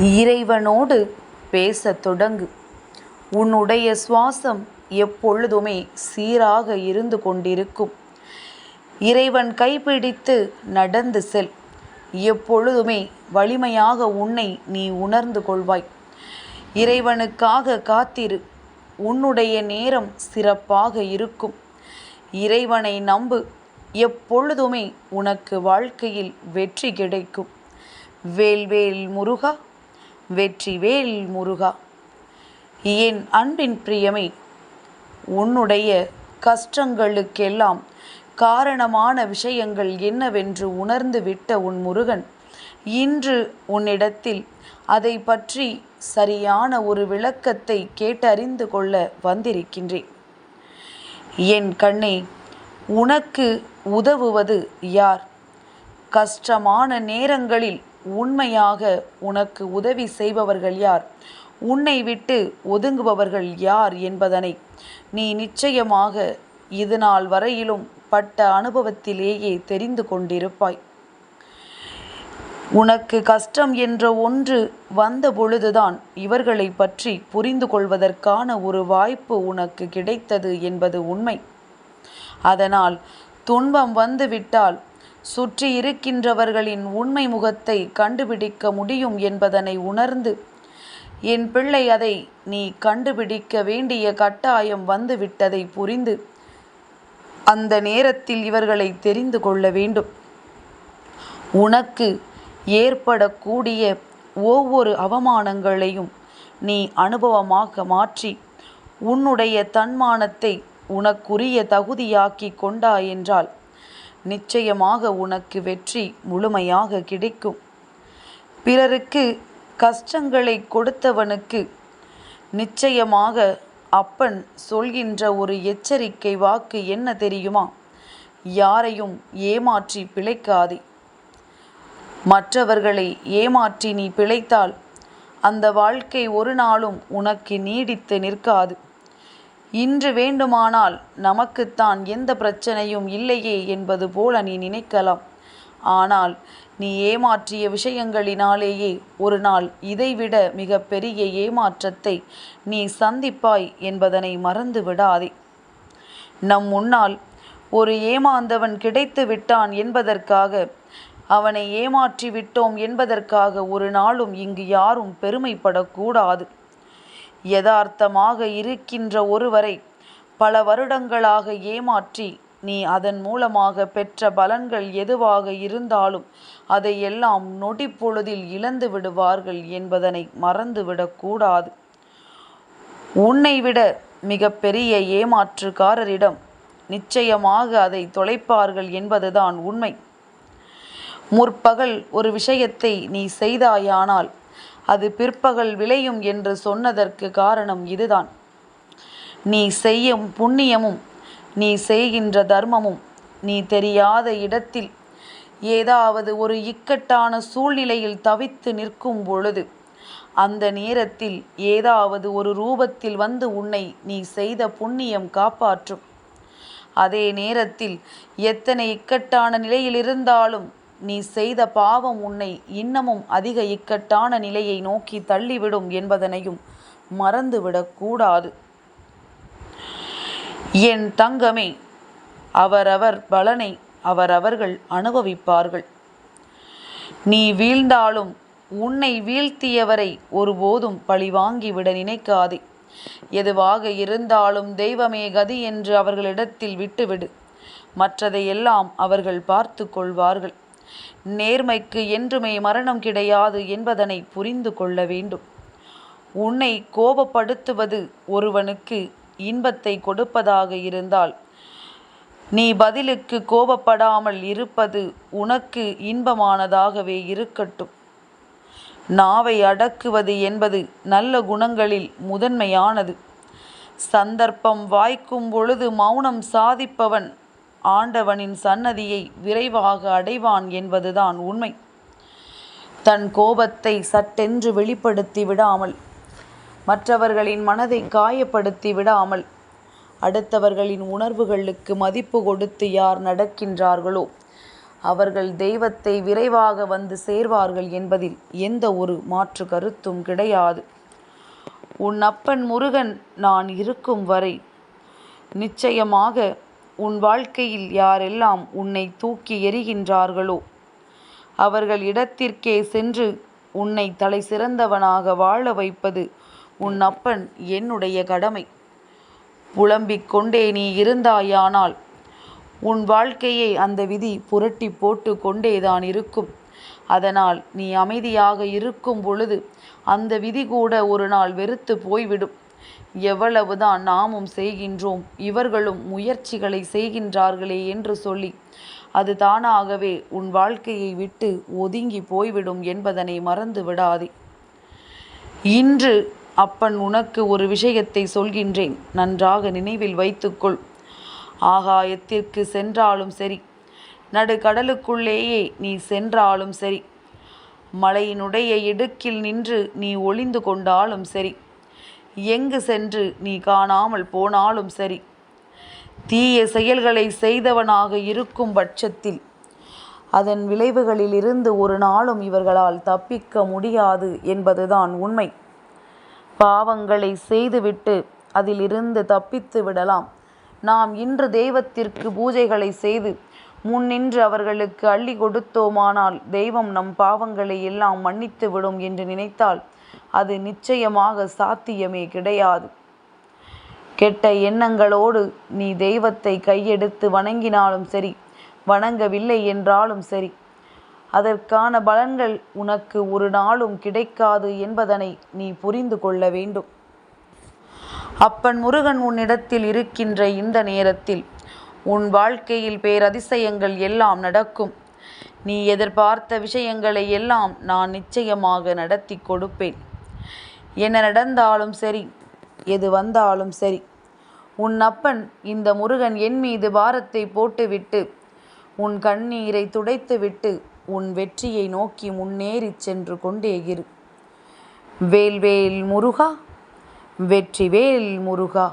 இறைவனோடு பேசத் தொடங்கு. உன்னுடைய சுவாசம் எப்பொழுதுமே சீராக இருந்து கொண்டிருக்கும். இறைவன் கைப்பிடித்து நடந்து செல். எப்பொழுதுமே வலிமையாக உன்னை நீ உணர்ந்து கொள்வாய். இறைவனுக்காக காத்திரு. உன்னுடைய நேரம் சிறப்பாக இருக்கும். இறைவனை நம்பு. எப்பொழுதுமே உனக்கு வாழ்க்கையில் வெற்றி கிடைக்கும். வேல்வேல் முருகா. வெற்றிவேல் முருகா. என் அன்பின் பிரியமே உன்னுடைய கஷ்டங்களுக்கெல்லாம் காரணமான விஷயங்கள் என்னவென்று உணர்ந்து விட்ட உன் முருகன் இன்று உன்னிடத்தில் அதை பற்றி சரியான ஒரு விளக்கத்தை கேட்டறிந்து கொள்ள வந்திருக்கின்றேன். என் கண்ணே உனக்கு உதவுவது யார்? கஷ்டமான நேரங்களில் உண்மையாக உனக்கு உதவி செய்பவர்கள் யார்? உன்னை விட்டு ஒதுங்குபவர்கள் யார் என்பதனை நீ நிச்சயமாக இது நாள் வரையிலும் பட்ட அனுபவத்திலேயே தெரிந்து கொண்டிருப்பாய். உனக்கு கஷ்டம் என்ற ஒன்று வந்த பொழுதுதான் இவர்களை பற்றி புரிந்து கொள்வதற்கான ஒரு வாய்ப்பு உனக்கு கிடைத்தது என்பது உண்மை. அதனால் துன்பம் வந்துவிட்டால் சுற்றி இருக்கின்றவர்களின் உண்மை முகத்தை கண்டுபிடிக்க முடியும் என்பதனை உணர்ந்து என் பிள்ளை அதை நீ கண்டுபிடிக்க வேண்டிய கட்டாயம் வந்துவிட்டதை புரிந்து அந்த நேரத்தில் இவர்களை தெரிந்து கொள்ள வேண்டும். உனக்கு ஏற்படக்கூடிய ஒவ்வொரு அவமானங்களையும் நீ அனுபவமாக மாற்றி உன்னுடைய தன்மானத்தை உனக்குரிய தகுதியாக்கி கொண்டா என்றால் நிச்சயமாக உனக்கு வெற்றி முழுமையாக கிடைக்கும். பிறருக்கு கஷ்டங்களை கொடுத்தவனுக்கு நிச்சயமாக அப்பன் சொல்கின்ற ஒரு எச்சரிக்கை வாக்கு என்ன தெரியுமா? யாரையும் ஏமாற்றி பிழைக்காதே. மற்றவர்களை ஏமாற்றி நீ பிழைத்தால் அந்த வாழ்க்கை ஒரு நாளும் உனக்கு நீடித்து நிற்காது. இன்று வேண்டுமானால் நமக்குத்தான் எந்த பிரச்சனையும் இல்லையே என்பது போல நீ நினைக்கலாம். ஆனால் நீ ஏமாற்றிய விஷயங்களினாலேயே ஒரு நாள் இதைவிட மிக பெரிய ஏமாற்றத்தை நீ சந்திப்பாய் என்பதனை மறந்து விடாதே. நம் முன்னால் ஒரு ஏமாந்தவன் கிடைத்து விட்டான் என்பதற்காக அவனை ஏமாற்றி விட்டோம் என்பதற்காக ஒரு நாளும் இங்கு யாரும் பெருமைப்படக்கூடாது. யதார்த்தமாக இருக்கின்ற ஒருவரை பல வருடங்களாக ஏமாற்றி நீ அதன் மூலமாக பெற்ற பலன்கள் எதுவாக இருந்தாலும் அதையெல்லாம் நொடிப்பொழுதில் இழந்து விடுவார்கள் என்பதனை மறந்துவிடக்கூடாது உன்னை விட மிக பெரிய ஏமாற்றுக்காரரிடம் நிச்சயமாக அதை தொலைப்பார்கள் என்பதுதான் உண்மை. முற்பகல் ஒரு விஷயத்தை நீ செய்தாயானால் அது பிற்பகல் விளையும் என்று சொன்னதற்கு காரணம் இதுதான். நீ செய்யும் புண்ணியமும் நீ செய்கின்ற தர்மமும் நீ தெரியாத இடத்தில் ஏதாவது ஒரு இக்கட்டான சூழ்நிலையில் தவித்து நிற்கும் பொழுது அந்த நேரத்தில் ஏதாவது ஒரு ரூபத்தில் வந்து உன்னை நீ செய்த புண்ணியம் காப்பாற்றும். அதே நேரத்தில் எத்தனை இக்கட்டான நிலையில் இருந்தாலும் நீ செய்த பாவம் உன்னை இன்னமும் அதிக இக்கட்டான நிலையை நோக்கி தள்ளிவிடும் என்பதனையும் மறந்துவிடக்கூடாது என் தங்கமே அவரவர் பலனை அவரவர்கள் அனுபவிப்பார்கள். நீ வீழ்ந்தாலும் உன்னை வீழ்த்தியவரை ஒருபோதும் பழிவாங்கிவிட நினைக்காதே. எதுவாக இருந்தாலும் தெய்வமே கதி என்று அவர்களிடத்தில் விட்டுவிடு. மற்றதையெல்லாம் அவர்கள் பார்த்து கொள்வார்கள். நேர்மைக்கு என்றுமே மரணம் கிடையாது என்பதனை புரிந்து கொள்ள வேண்டும். உன்னை கோபப்படுத்துவது ஒருவனுக்கு இன்பத்தை கொடுப்பதாக இருந்தால் நீ பதிலுக்கு கோபப்படாமல் இருப்பது உனக்கு இன்பமானதாகவே இருக்கட்டும். நாவை அடக்குவது என்பது நல்ல குணங்களில் முதன்மையானது. சந்தர்ப்பம் வாய்க்கும் பொழுது மௌனம் சாதிப்பவன் ஆண்டவனின் சன்னதியை விரைவாக அடைவான் என்பதுதான் உண்மை. தன் கோபத்தை சட்டென்று வெளிப்படுத்தி விடாமல் மற்றவர்களின் மனதை காயப்படுத்தி விடாமல் அடுத்தவர்களின் உணர்வுகளுக்கு மதிப்பு கொடுத்து யார் நடக்கின்றார்களோ அவர்கள் தெய்வத்தை விரைவாக வந்து சேர்வார்கள் என்பதில் எந்த ஒரு மாற்று கருத்தும் கிடையாது. உன் அப்பன் முருகன் நான் இருக்கும் வரை நிச்சயமாக உன் வாழ்க்கையில் யாரெல்லாம் உன்னை தூக்கி எறிகின்றார்களோ அவர்கள் இடத்திற்கே சென்று உன்னை தலை சிறந்தவனாக வாழ வைப்பது உன் அப்பன் என்னுடைய கடமை. புலம்பிக் கொண்டே நீ இருந்தாயானால் உன் வாழ்க்கையை அந்த விதி புரட்டி போட்டு கொண்டேதான் இருக்கும். அதனால் நீ அமைதியாக இருக்கும் பொழுது அந்த விதி கூட ஒரு நாள் வெறுத்து போய்விடும். எவ்வளவுதான் நாமும் செய்கின்றோம் இவர்களும் முயற்சிகளை செய்கின்றார்களே என்று சொல்லி அது தானாகவே உன் வாழ்க்கையை விட்டு ஒதுங்கி போய்விடும் என்பதனை மறந்து விடாதே. இன்று அப்பன் உனக்கு ஒரு விஷயத்தை சொல்கின்றேன் நன்றாக நினைவில் வைத்துக்கொள். ஆகாயத்திற்கு சென்றாலும் சரி நடுக்கடலுக்குள்ளேயே நீ சென்றாலும் சரி மலையினுடைய இடுக்கில் நின்று நீ ஒளிந்து கொண்டாலும் சரி எங்கு சென்று நீ காணாமல் போனாலும் சரி. தீய செயல்களை செய்தவனாக இருக்கும் பட்சத்தில் அதன் விளைவுகளில் இருந்து ஒரு நாளும் இவர்களால் தப்பிக்க முடியாது என்பதுதான் உண்மை. பாவங்களை செய்துவிட்டு அதிலிருந்து தப்பித்து விடலாம். நாம் இன்று தெய்வத்திற்கு பூஜைகளை செய்து முன்னின்று அவர்களுக்கு அள்ளி கொடுத்தோமானால் தெய்வம் நம் பாவங்களை எல்லாம் மன்னித்து விடும் என்று நினைத்தால் அது நிச்சயமாக சாத்தியமே கிடையாது. கெட்ட எண்ணங்களோடு நீ தெய்வத்தை கையெடுத்து வணங்கினாலும் சரி வணங்கவில்லை என்றாலும் சரி அதற்கான பலன்கள் உனக்கு ஒரு நாளும் கிடைக்காது என்பதனை நீ புரிந்து கொள்ள வேண்டும். அப்பன் முருகன் உன்னிடத்தில் இருக்கின்ற இந்த நேரத்தில் உன் வாழ்க்கையில் பேரதிசயங்கள் எல்லாம் நடக்கும். நீ எதிர்பார்த்த விஷயங்களை எல்லாம் நான் நிச்சயமாக நடத்தி கொடுப்பேன். என்ன நடந்தாலும் சரி எது வந்தாலும் சரி. உன் அப்பன் இந்த முருகன் என் மீது பாரத்தை போட்டுவிட்டு உன் கண்ணீரை துடைத்துவிட்டு உன் வெற்றியை நோக்கி முன்னேறிச் சென்று கொண்டே இரு. வேல்வேல் முருகா வெற்றிவேல் முருகா.